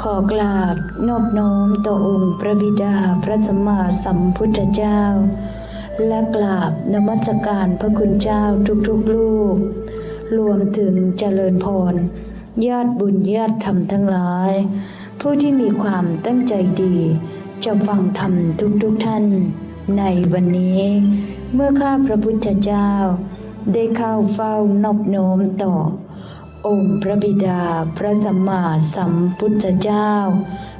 ขอกราบนอบน้อมต่อองค์พระบิดาพระสัมมาสัมพุทธเจ้า และกราบนมัสการพระคุณเจ้าทุกๆลูก รวมถึงเจริญพรญาติบุญญาติธรรมทั้งหลาย ผู้ที่มีความตั้งใจดี จะฟังธรรมทุกๆท่าน ในวันนี้เมื่อข้าพระพุทธเจ้า ได้เข้าเฝ้านอบน้อมต่อ องค์พระบิดาพระสัมมาสัมพุทธเจ้า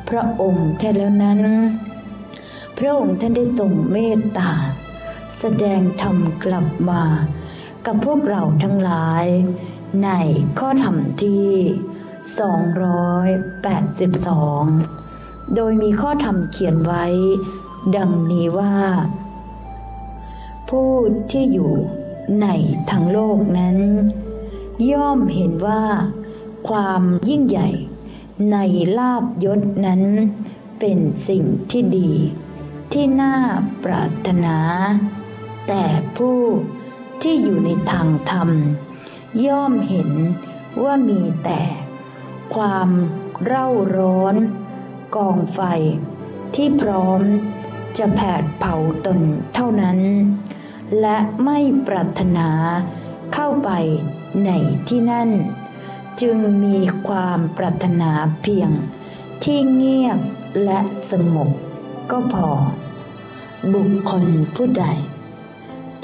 พระองค์แท้แล้วนั้น พระองค์ท่านได้ทรงเมตตา แสดงธรรมกลับมา กับพวกเราทั้งหลาย ในข้อธรรมที่ 282 โดยมีข้อธรรมเขียนไว้ ดังนี้ว่า ผู้ที่อยู่ในทั้งโลกนั้น ย่อมเห็นว่า ความยิ่งใหญ่ในลาบยศนั้นเป็นสิ่งที่ดี ที่น่าปรารถนา แต่ผู้ที่อยู่ในทางธรรม ย่อมเห็นว่ามีแต่ ความเร่าร้อน กองไฟที่พร้อมจะแผดเผาตนเท่านั้น และไม่ปรารถนาเข้าไป ในที่นั่น จึงมีความปรารถนาเพียงที่เงียบและสงบก็พอ บุคคลผู้ใด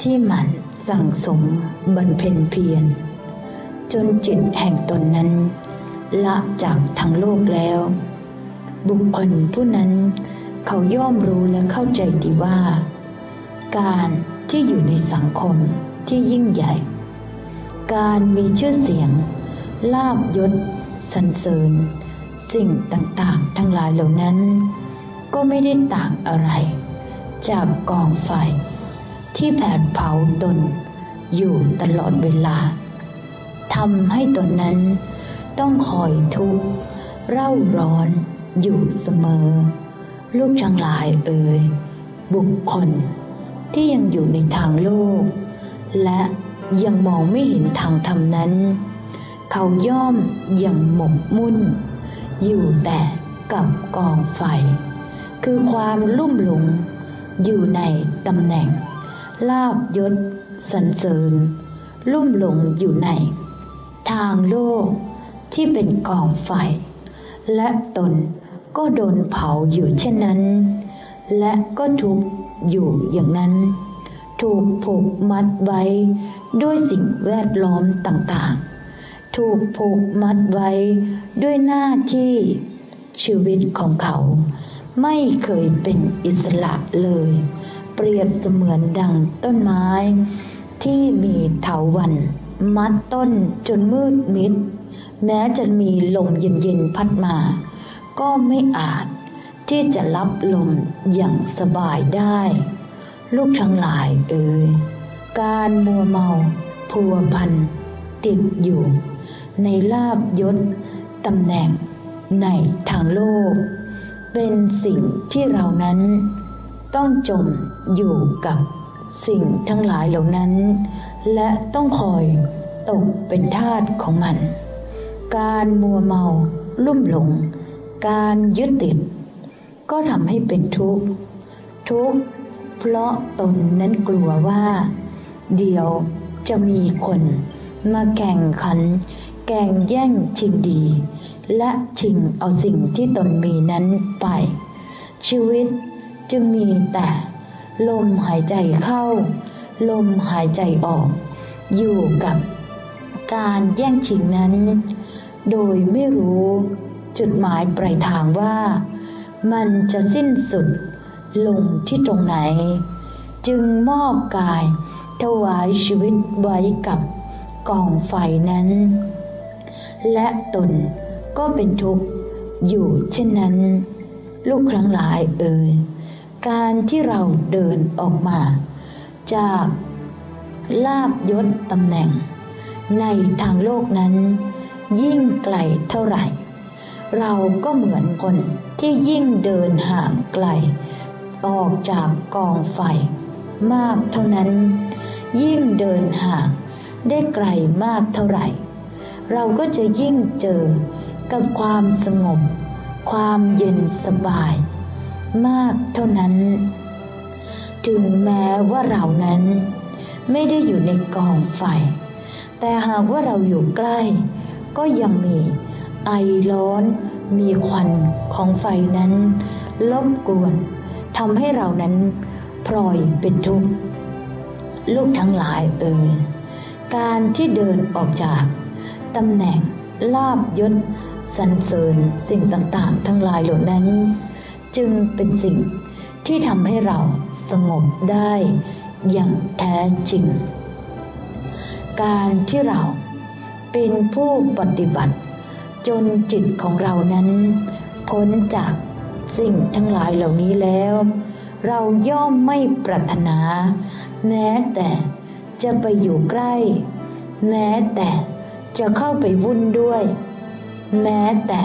ที่หมั่นสั่งสมบรรเพ็ญเพียร จนจิตแห่งตนนั้น ละจากทั้งโลกแล้ว บุคคลผู้นั้นเขาย่อมรู้และเข้าใจดีว่า การที่อยู่ในสังคมที่ยิ่งใหญ่ การมีชื่อเสียง ลาบยศสรรเสริญ สิ่งต่างๆ ทั้งหลายเหล่านั้น ก็ไม่ได้ต่างอะไร จากกองไฟ ที่แผดเผาตนอยู่ตลอดเวลาทำให้ตนนั้นต้องคอยทุกข์เร่าร้อนอยู่เสมอ ลูกทั้งหลายเอ่ยบุคคลที่ยังอยู่ในทางโลก และ ยังมองไม่เห็นทางธรรมนั้น เขาย่อมยังหมกมุ่น อยู่แต่กับกองไฟ คือความลุ่มหลง อยู่ในตำแหน่ง ลาบยศสรรเสริญ ลุ่มหลงอยู่ใน ทางโลกที่เป็นกองไฟ และตนก็โดนเผาอยู่เช่นนั้น และก็ทุกอยู่อย่างนั้น ถูกผูกมัดไว้ ด้วยสิ่งแวดล้อมต่างๆ ถูกผูกมัดไว้ด้วยหน้าที่ชีวิตของเขา ไม่เคยเป็นอิสระเลย เปรียบเสมือนดังต้นไม้ ที่มีเถาวันมัดต้นจนมืดมิด แม้จะมีลมเย็นๆพัดมา ก็ไม่อาจที่จะรับลมอย่างสบายได้ ลูกทั้งหลายเอ่ย การมัวเมาพัวพันติดอยู่ ในลาบยศตำแหน่งในทางโลก เป็นสิ่งที่เรานั้น ต้องจมอยู่กับสิ่งทั้งหลายเหล่านั้น และต้องคอยตกเป็นทาสของมัน การมัวเมาลุ่มหลง การยึดติด ก็ทำให้เป็นทุกข์ ทุกข์เพราะตนนั้นกลัวว่า เดี๋ยวจะมีคนมาแข่งขัน แก่งแย่งชิงดี และชิงเอาสิ่งที่ตนมีนั้นไป ชีวิตจึงมีแต่ ลมหายใจเข้า ลมหายใจออก อยู่กับการแย่งชิงนั้น โดยไม่รู้จุดหมายปลายทางว่า มันจะสิ้นสุดลงที่ตรงไหน จึงมอบกาย ถวายชีวิตไว้กับกองไฟนั้น และตนก็เป็นทุกข์อยู่เช่นนั้น ลูกครั้งหลายเอ่ยการที่เราเดินออกมา จากลาบยศตำแหน่ง ในทางโลกนั้น ยิ่งไกลเท่าไหร่ เราก็เหมือนคนที่ยิ่งเดินห่างไกล ออกจากกองไฟมากเท่านั้น ยิ่งเดินห่างได้ไกลมากเท่าไหร่ เราก็จะยิ่งเจอกับความสงบ ความเย็นสบาย มากเท่านั้น ถึงแม้ว่าเรานั้นไม่ได้อยู่ในกองไฟ แต่หากว่าเราอยู่ใกล้ ก็ยังมีไอร้อน มีควันของไฟนั้นลบกวนทำให้เรานั้นพลอยเป็นทุกข์ ลูกทั้งหลายเอ่ยการที่เดินออกจากตำแหน่งลาบยศสรรเสริญสิ่งต่างๆ ทั้งหลายเหล่านั้น จึงเป็นสิ่งที่ทำให้เราสงบได้อย่างแท้จริง การที่เราเป็นผู้ปฏิบัติ จนจิตของเรานั้น พ้นจากสิ่งทั้งหลายเหล่านี้แล้ว เราย่อมไม่ปรารถนา แม้แต่จะไปอยู่ใกล้ แม้แต่จะเข้าไปวุ่นด้วย แม้แต่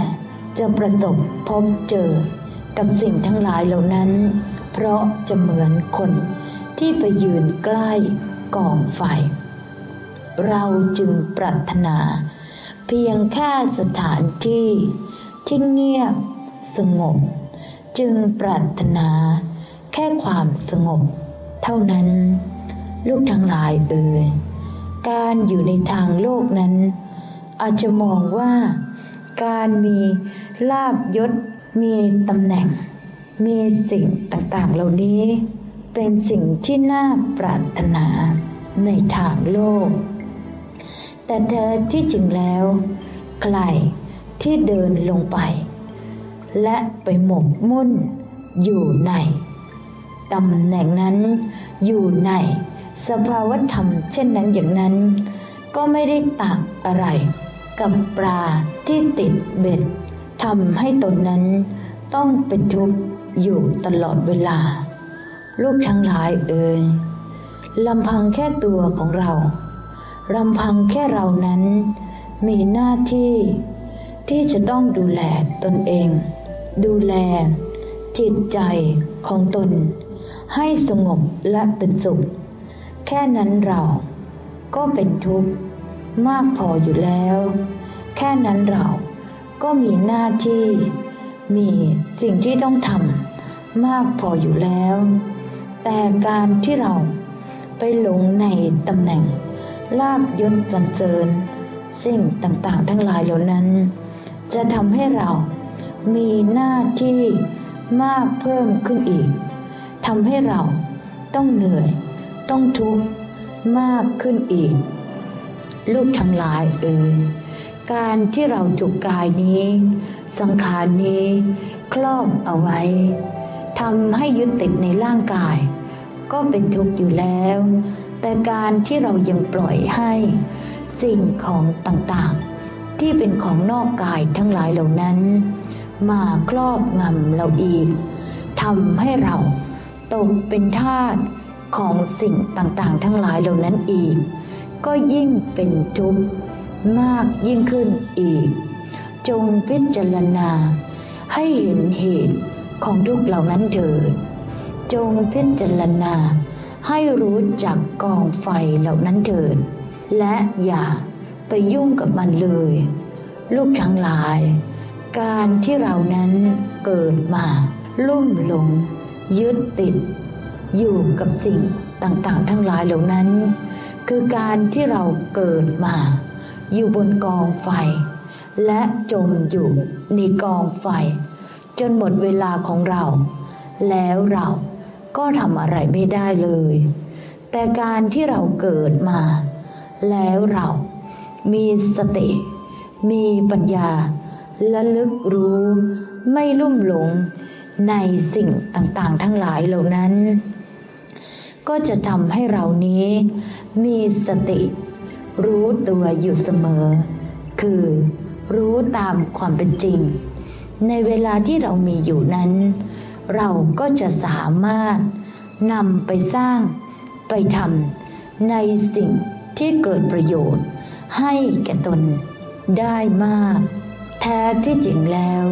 จะประสบพบเจอกับสิ่งทั้งหลายเหล่านั้น เพราะจะเหมือนคนที่ไปยืนใกล้กองไฟ เราจึงปรารถนา เพียงแค่สถานที่ที่เงียบสงบ จึงปรารถนาแค่ความสงบ เท่านั้น ลูกทั้งหลายเอ่ยการอยู่ในทางโลกนั้น อาจจะมองว่า การมีลาบยศ มีตำแหน่ง มีสิ่งต่างๆ เหล่านี้ เป็นสิ่งที่น่าปรารถนาในทางโลก แต่แท้ที่จริงแล้วใครที่เดินลงไป และไปหมกมุ่นอยู่ใน ตำแหน่งนั้น อยู่ในสภาวธรรม เช่นนั้นอย่างนั้น ก็ไม่ได้ต่างอะไร กับปลาที่ติดเบ็ดทำให้ตนนั้น ต้องเป็นทุกข์อยู่ตลอดเวลา ลูกทั้งหลายเอ่ยลำพังแค่ตัวของเราลำพังแค่เรานั้น มีหน้าที่ ที่จะต้องดูแลตนเอง ดูแลจิตใจของตน ให้สงบและเป็นสุข แค่นั้นเราก็เป็นทุกข์มากพออยู่แล้ว แค่นั้นเราก็มีหน้าที่ มีสิ่งที่ต้องทำมากพออยู่แล้ว แต่การที่เราไปหลงในตำแหน่งลาบยศสรรเสริญ สิ่งต่างๆ ทั้งหลายเหล่านั้น จะทำให้เรามีหน้าที่มากเพิ่มขึ้นอีก ทำให้เราต้องเหนื่อย ต้องทุกข์มากขึ้นอีก ลูกทั้งหลายเอ่ยการที่เราถูกกายนี้ สังขารนี้ ครอบเอาไว้ทำให้ยึดติดในร่างกาย ก็เป็นทุกข์อยู่แล้ว แต่การที่เรายังปล่อยให้ สิ่งของต่างๆ ที่เป็นของนอกกายทั้งหลายเหล่านั้น มาครอบงำเราอีกทำให้เรา ตกเป็นทาสของสิ่งต่างๆ ทั้งหลายเหล่านั้นอีก ก็ยิ่งเป็นทุกข์มากยิ่งขึ้นอีก จงพิจารณา ให้เห็นเหตุของทุกเหล่านั้นเถิด จงพิจารณา ให้รู้จักกองไฟเหล่านั้นเถิด และอย่าไปยุ่งกับมันเลย ลูกทั้งหลาย การที่เรานั้นเกิดมาลุ่มหลง ยึดติด อยู่กับสิ่งต่างๆ ทั้งหลายเหล่านั้น คือการที่เราเกิดมา อยู่บนกองไฟ และจมอยู่ในกองไฟ จนหมดเวลาของเรา แล้วเราก็ทำอะไรไม่ได้เลย แต่การที่เราเกิดมา แล้วเรามีสติ มีปัญญาและลึกรู้ไม่ลุ่มหลง ในสิ่งต่างๆ ทั้งหลายเหล่านั้น ก็จะทำให้เรานี้มีสติ รู้ตัวอยู่เสมอ คือรู้ตามความเป็นจริง ในเวลาที่เรามีอยู่นั้น เราก็จะสามารถนำไปสร้างไปทำในสิ่งที่เกิดประโยชน์ ให้แก่ตนได้มาก แท้ที่จริงแล้ว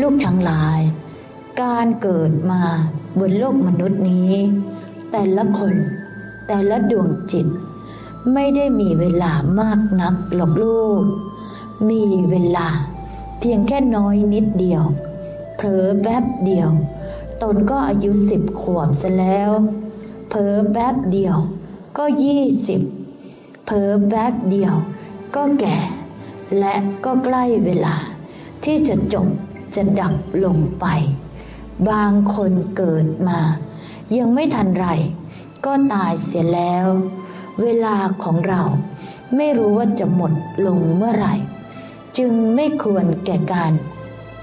ลูกทั้งหลาย การเกิดมาบนโลกมนุษย์นี้ แต่ละคนแต่ละดวงจิต ไม่ได้มีเวลามากนักหรอกลูก มีเวลาเพียงแค่น้อยนิดเดียว เผลอแป๊บเดียว ตนก็อายุสิบขวบซะแล้ว เผลอแป๊บเดียวก็ยี่สิบเผลอแป๊บเดียวก็แก่ และก็ใกล้เวลาที่จะจบจะดับลงไป บางคนเกิดมา ยังไม่ทันไร ก็ตายเสียแล้ว เวลาของเราไม่รู้ว่าจะหมดลงเมื่อไหร่ จึงไม่ควรแก่การ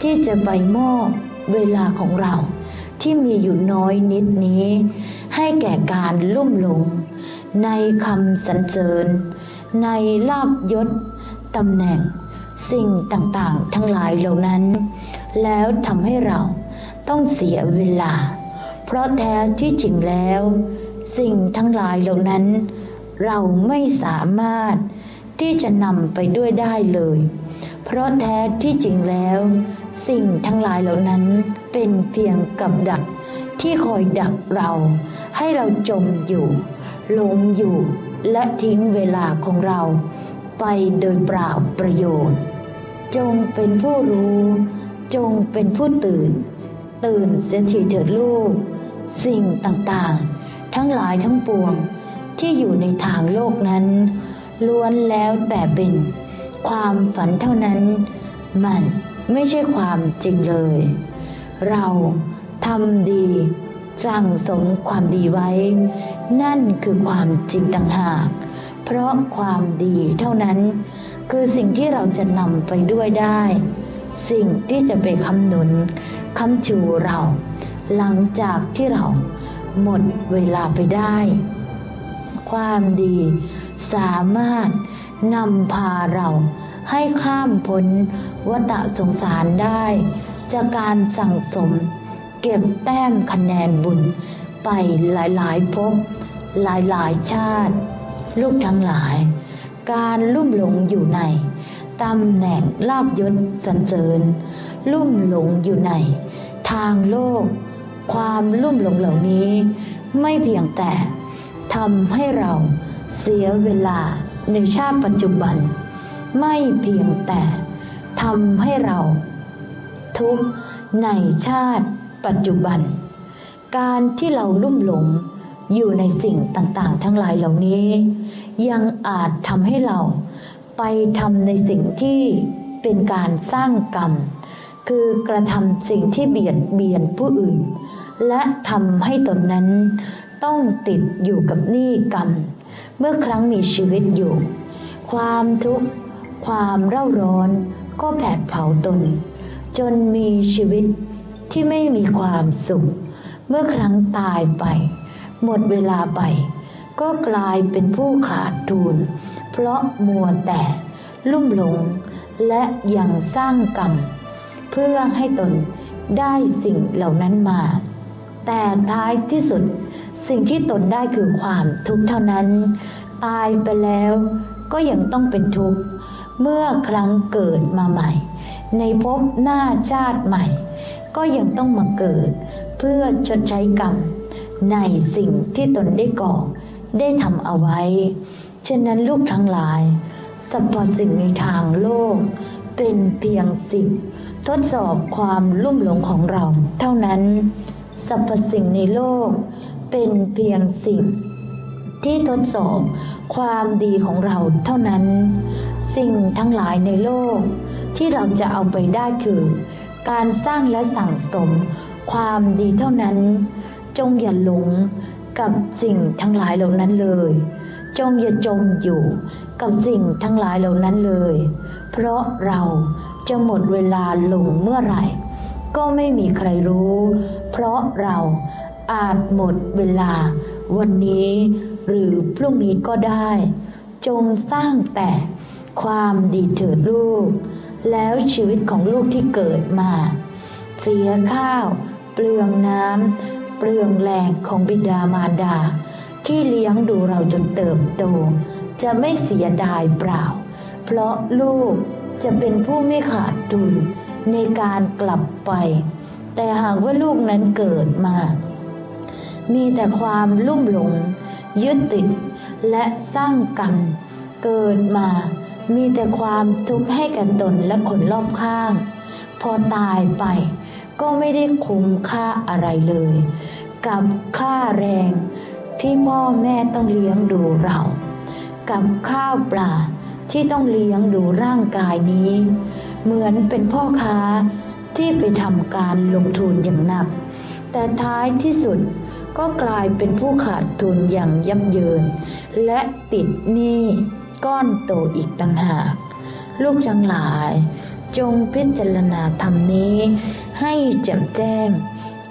ที่จะไปมอบเวลาของเรา ที่มีอยู่น้อยนิดนี้ ให้แก่การลุ่มหลง ในคำสรรเสริญ ในลาบยศตำแหน่ง สิ่งต่างๆ ทั้งหลายเหล่านั้น แล้วทำให้เรา ต้องเสียเวลา เพราะแท้ที่จริงแล้ว สิ่งทั้งหลายเหล่านั้น เราไม่สามารถที่จะนำไปด้วยได้เลย เพราะแท้ที่จริงแล้ว สิ่งทั้งหลายเหล่านั้นเป็นเพียงกับดักที่คอยดักเรา ให้เราจมอยู่หลงอยู่และทิ้งเวลาของเรา ไปโดยเปล่าประโยชน์ จงเป็นผู้รู้ จงเป็นผู้ตื่น ตื่นเสียทีเถิดลูก สิ่งต่างๆ ทั้งหลายทั้งปวงที่อยู่ในทางโลกนั้น ล้วนแล้วแต่เป็นความฝันเท่านั้น มันไม่ใช่ความจริงเลย เราทำดีสั่งสมความดีไว้ นั่นคือความจริงต่างหาก เพราะความดีเท่านั้น คือสิ่งที่เราจะนำไปด้วยได้ สิ่งที่จะไปคำนุน คำชูเรา หลังจากที่เราหมดเวลาไปได้ ความดีสามารถนำพาเราให้ข้ามพ้นวัฏสงสารได้ จากการสั่งสมเก็บแต้มคะแนนบุญไปหลายๆภพหลายๆชาติ ลูกทั้งหลาย การลุ่มหลงอยู่ในตำแหน่งลาบยศสรรเสริญ ลุ่มหลงอยู่ใน ทางโลก ความลุ่มหลงเหล่านี้ ไม่เพียงแต่ทำให้เราเสียเวลาในชาติปัจจุบัน ไม่เพียงแต่ทำให้เรา ทุกข์ในชาติปัจจุบัน การที่เราลุ่มหลงอยู่ในสิ่งต่างๆ ทั้งหลายเหล่านี้ ยังอาจทำให้เราไปทำในสิ่งที่เป็นการสร้างกรรม คือกระทำสิ่งที่เบียดเบียนผู้อื่น และทำให้ตนนั้นต้องติดอยู่กับหนี้กรรม เมื่อครั้งมีชีวิตอยู่ ความทุกข์ ความเร่าร้อนก็แผดเผาตน จนมีชีวิตที่ไม่มีความสุข เมื่อครั้งตายไป หมดเวลาไป ก็กลายเป็นผู้ขาดทุนเพราะมัวแต่ลุ่มหลง และยังสร้างกรรม เพื่อให้ตนได้สิ่งเหล่านั้นมา แต่ท้ายที่สุดสิ่งที่ตนได้คือความทุกข์เท่านั้น ตายไปแล้วก็ยังต้องเป็นทุกข์ เมื่อครั้งเกิดมาใหม่ ในภพหน้าชาติใหม่ ก็ยังต้องมาเกิด เพื่อชดใช้กรรม ในสิ่งที่ตนได้ก่อ ได้ทำเอาไว้ ฉะนั้นลูกทั้งหลายสรรพสิ่งในทางโลก เป็นเพียงสิ่ง ทดสอบความลุ่มหลงของเรา เท่านั้นสรรพสิ่งในโลก เป็นเพียงสิ่ง ที่ทดสอบความดีของเราเท่านั้น สิ่งทั้งหลายในโลก ที่เราจะเอาไปได้คือ การสร้างและสั่งสม ความดีเท่านั้น จงอย่าหลงกับสิ่งทั้งหลายเหล่านั้นเลย จงอย่าจมอยู่กับสิ่งทั้งหลายเหล่านั้นเลย เพราะเรา จะหมดเวลาลงเมื่อไหร่ ก็ไม่มีใครรู้ เพราะเราอาจหมดเวลา วันนี้หรือพรุ่งนี้ก็ได้ จงสร้างแต่ความดีเถิดลูก แล้วชีวิตของลูกที่เกิดมา เสียข้าว เปลืองน้ำเปลืองแรงของบิดามารดา ที่เลี้ยงดูเราจนเติบโต จะไม่เสียดายเปล่า เพราะลูก จะเป็นผู้ไม่ขาดทุนในการกลับไป แต่หากว่าลูกนั้นเกิดมา มีแต่ความลุ่มหลง ยึดติด และสร้างกรรม เกิดมา มีแต่ความทุกข์ให้แก่ตนและคนรอบข้าง พอตายไปก็ไม่ได้คุ้มค่าอะไรเลย กับค่าแรงที่พ่อแม่ต้องเลี้ยงดูเรา กับข้าวปลา ที่ต้องเลี้ยงดูร่างกายนี้ เหมือนเป็นพ่อค้าที่ไปทำการลงทุนอย่างหนัก แต่ท้ายที่สุดก็กลายเป็นผู้ขาดทุนอย่างยับเยิน และติดหนี้ก้อนโตอีกต่างหาก ลูกทั้งหลาย จงพิจารณาธรรมนี้ ให้แจ่มแจ้ง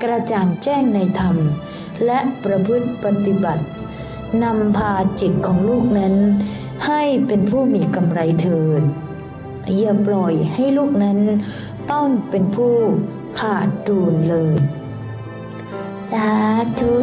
กระจ่างแจ้งในธรรม และประพฤติปฏิบัตินำพาจิตของลูกนั้น ให้เป็นผู้มีกำไรเถิดอย่าปล่อยให้ลูกนั้นต้องเป็นผู้ขาดดุลเลย สาธุ